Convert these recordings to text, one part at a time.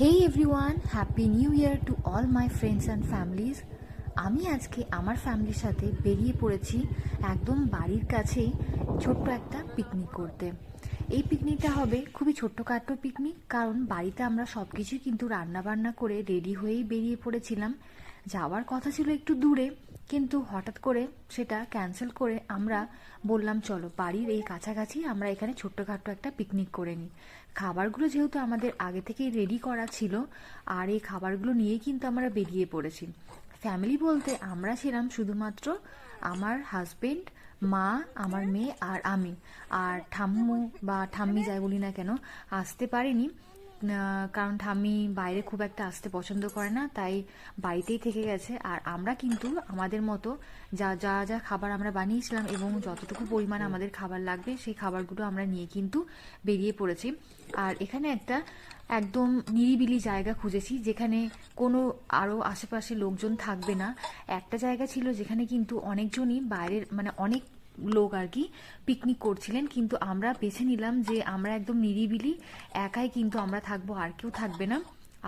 Hey everyone happy new year to all my friends and families আমি আজকে আমার ফ্যামিলির সাথে বেরিয়ে পড়েছি একদম বাড়ির কাছেই ছোট্ট একটা পিকনিক করতে। এই পিকনিকটা হবে খুবই ছোট্টখাট্ট পিকনিক কারণ বাড়িতে আমরা সব কিছুই কিন্তু রান্নাবান্না করে রেডি হয়েই বেরিয়ে পড়েছিলাম। যাওয়ার কথা ছিল একটু দূরে, কিন্তু হঠাৎ করে সেটা ক্যান্সেল করে আমরা বললাম, চলো, বাড়ির এই কাছাকাছি আমরা এখানে ছোট্টখাট্ট একটা পিকনিক করে নিই। খাবারগুলো যেহেতু আমাদের আগে থেকেই রেডি করা ছিল, আর এই খাবারগুলো নিয়েই কিন্তু আমরা বেরিয়ে পড়েছি। ফ্যামিলি বলতে আমরা ছিলাম শুধুমাত্র আমার হাজবেন্ড মা, আমার মেয়ে আর আমি। আর ঠাম্মু বা ঠাম্মি যাই বলি না কেন, আসতে পারেনি। কারণ ঠাম্মি বাইরে খুব একটা আসতে পছন্দ করে না তাই বাড়িতেই থেকে গেছে। আর আমরা কিন্তু আমাদের মতো যা যা যা খাবার আমরা বানিয়েছিলাম এবং যতটুকু পরিমাণ আমাদের খাবার লাগবে সেই খাবারগুলো আমরা নিয়ে কিন্তু বেরিয়ে পড়েছি। আর এখানে একটা একদম নিরিবিলি জায়গা খুঁজেছি যেখানে কোনো আরও আশেপাশে লোকজন থাকবে না। একটা জায়গা ছিল যেখানে কিন্তু অনেকজনই বাইরের মানে অনেক লোক আর কি পিকনিক করছিলেন, কিন্তু আমরা বেছে নিলাম যে আমরা একদম নিরিবিলি, একাই কিন্তু আমরা থাকব, আর কেউ থাকবে না।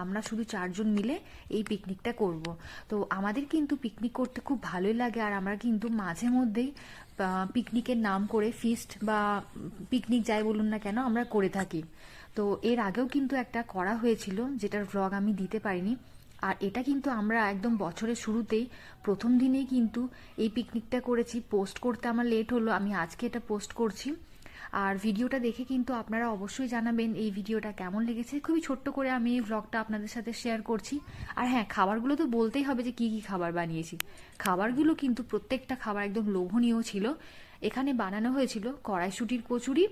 আমরা শুধু চারজন মিলে এই পিকনিকটা করব। তো আমাদের কিন্তু পিকনিক করতে খুব ভালোই লাগে, আর আমরা কিন্তু মাঝে মধ্যেই পিকনিকের নাম করে ফিস্ট বা পিকনিক যাই বলুন না কেন, আমরা করে থাকি। তো এর আগেও কিন্তু একটা করা হয়েছিল, যেটার ভ্লগ আমি দিতে পারিনি। আর এটা কিন্তু আমরা একদম বছরের শুরুতেই, প্রথম দিনেই কিন্তু এই পিকনিকটা করেছি। পোস্ট করতে আমার লেট হলো, আমি আজকে এটা পোস্ট করছি। আর ভিডিওটা দেখে কিন্তু আপনারা অবশ্যই জানাবেন এই ভিডিওটা কেমন লেগেছে। খুবই ছোট্ট করে আমি এই ভ্লগটা আপনাদের সাথে শেয়ার করছি। আর হ্যাঁ খাবারগুলো তো বলতেই হবে যে কি কি খাবার বানিয়েছি। খাবারগুলো কিন্তু প্রত্যেকটা খাবার একদম লোভনীয় ছিল। এখানে বানানো হয়েছিল কড়াইশুটির কচুরি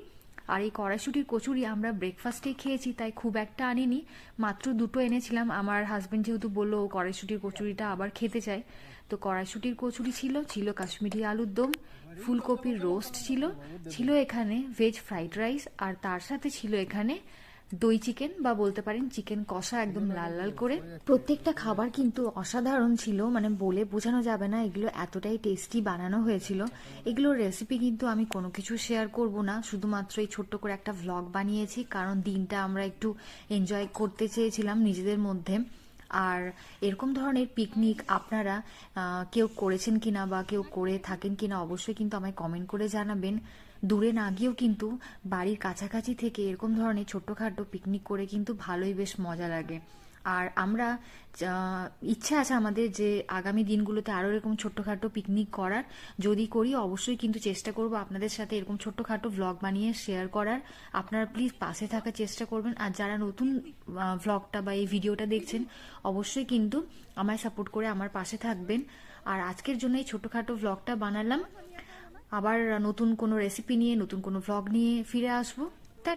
আর এই কড়াইশুটির কচুরি আমরা ব্রেকফাস্টেই খেয়েছি, তাই খুব একটা আনিনি। মাত্র দুটো এনেছিলাম। আমার হাজব্যান্ড যেহেতু বলল কড়াইশুটির কচুরিটা আবার খেতে চায়। তো কড়াইশুটির কচুরি ছিল ছিল কাশ্মীরি আলুর দম, ফুলকপির রোস্ট ছিল ছিল এখানে ভেজ ফ্রাইড রাইস আর তার সাথে ছিল এখানে দই চিকেন বা বলতে পারেন চিকেন কষা একদম লাল লাল করে। প্রত্যেকটা খাবার কিন্তু অসাধারণ ছিল মানে বলে বোঝানো যাবে না এগুলো এতটাই টেস্টি বানানো হয়েছিল। এগুলোর রেসিপি কিন্তু আমি কোনো কিছু শেয়ার করব না শুধুমাত্র এই ছোট্ট করে একটা ভ্লগ বানিয়েছি কারণ দিনটা আমরা একটু এনজয় করতে চেয়েছিলাম নিজেদের মধ্যে। আর এরকম ধরনের পিকনিক আপনারা কেউ করেছেন কিনা বা কেউ করে থাকেন কিনা অবশ্যই কিন্তু আমায় কমেন্ট করে জানাবেন। দূরে না গিয়েও কিন্তু বাড়ির কাছাকাছি থেকে এরকম ধরনের ছোট্টখাটো পিকনিক করে কিন্তু ভালোই বেশ মজা লাগে। আর আমরা ইচ্ছা আছে আমাদের যে আগামী দিনগুলোতে আরও এরকম ছোট্টখাটো পিকনিক করার। যদি করি, অবশ্যই কিন্তু চেষ্টা করব আপনাদের সাথে এরকম ছোট্টখাটো ভ্লগ বানিয়ে শেয়ার করার। আপনারা প্লিজ পাশে থাকার চেষ্টা করবেন। আর যারা নতুন ভ্লগটা বা এই ভিডিওটা দেখছেন, অবশ্যই কিন্তু আমায় সাপোর্ট করে আমার পাশে থাকবেন। আর আজকের জন্য এই ছোট্টখাটো ভ্লগটা বানালাম। আবার নতুন কোনো রেসিপি নিয়ে, নতুন কোনো ভ্লগ নিয়ে ফিরে আসব।